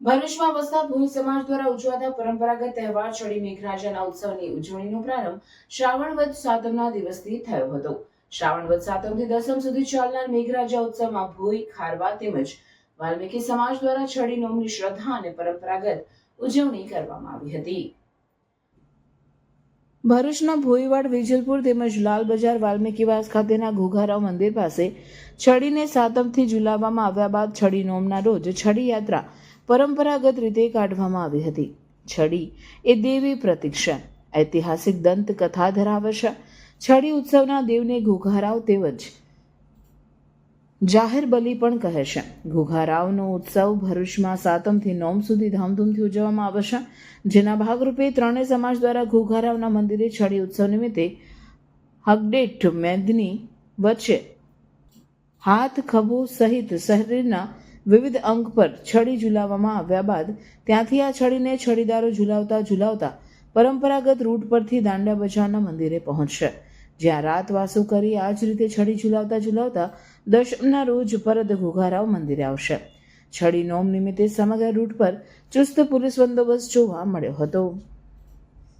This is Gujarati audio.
ભરૂચમાં વસતા ભૂમિ સમાજ દ્વારા ઉજવાતા પરંપરાગત તહેવાર ચડી મેઘરાજાના ઉત્સવની ઉજવણીનો પ્રારંભ શ્રાવણ વદ સાતમના દિવસથી થયો હતો. શ્રાવણ વદ સાતમથી દસમ સુધી ચાલનાર મેઘરાજા ઉત્સવમાં ભૂઈ, ખારવા તેમજ વાલ્મીકી સમાજ દ્વારા છડી નોમની શ્રદ્ધા અને પરંપરાગત ઉજવણી કરવામાં આવી હતી. ભરૂચના ભોઈવાડ, વિજલપુર તેમજ લાલ બજાર વાલ્મીકીવાસ ખાતેના ઘોઘારાવ મંદિર પાસે છડીને સાતમથી ઝુલાવવામાં આવ્યા બાદ છડી નોમના રોજ છડી યાત્રા પરંપરાગત રીતે કાઢવામાં આવી હતી. છડી એ દેવી પ્રતિક્ષણ. ઐતિહાસિક દંતકથા ધરાવે છે. છડી ઉત્સવના દેવને ઘોઘારાવ તેમજ જાહેર બલી પણ કહે છે. ઘોઘારાવનો ઉત્સવ ભરૂચમાં સાતમથી નોમ સુધી ધામધૂમથી ઉજવવામાં આવશે જેના ભાગરૂપે ત્રણેય સમાજ દ્વારા ઘોઘારાવના મંદિરે છડી ઉત્સવ નિમિત્તે હગડેટ મેદની વચ્ચે હાથ, ખભો સહિત શરીરના વિવિધ અંગ પર છડી ઝુલાવવામાં આવ્યા બાદ ત્યાંથી આ છડીને છડીદારો ઝુલાવતા ઝુલાવતા પરંપરાગત રૂટ પરથી દાંડા બજારના મંદિરે પહોંચશે. જ્યાં રાત વાસુ કરી આ જ રીતે છડી ઝુલાવતા ઝુલાવતા દશમના રોજ પરત ઘોઘારાવ મંદિરે આવશે. છડી નોમ નિમિત્તે સમગ્ર રૂટ પર ચુસ્ત પોલીસ બંદોબસ્ત જોવા મળ્યો હતો.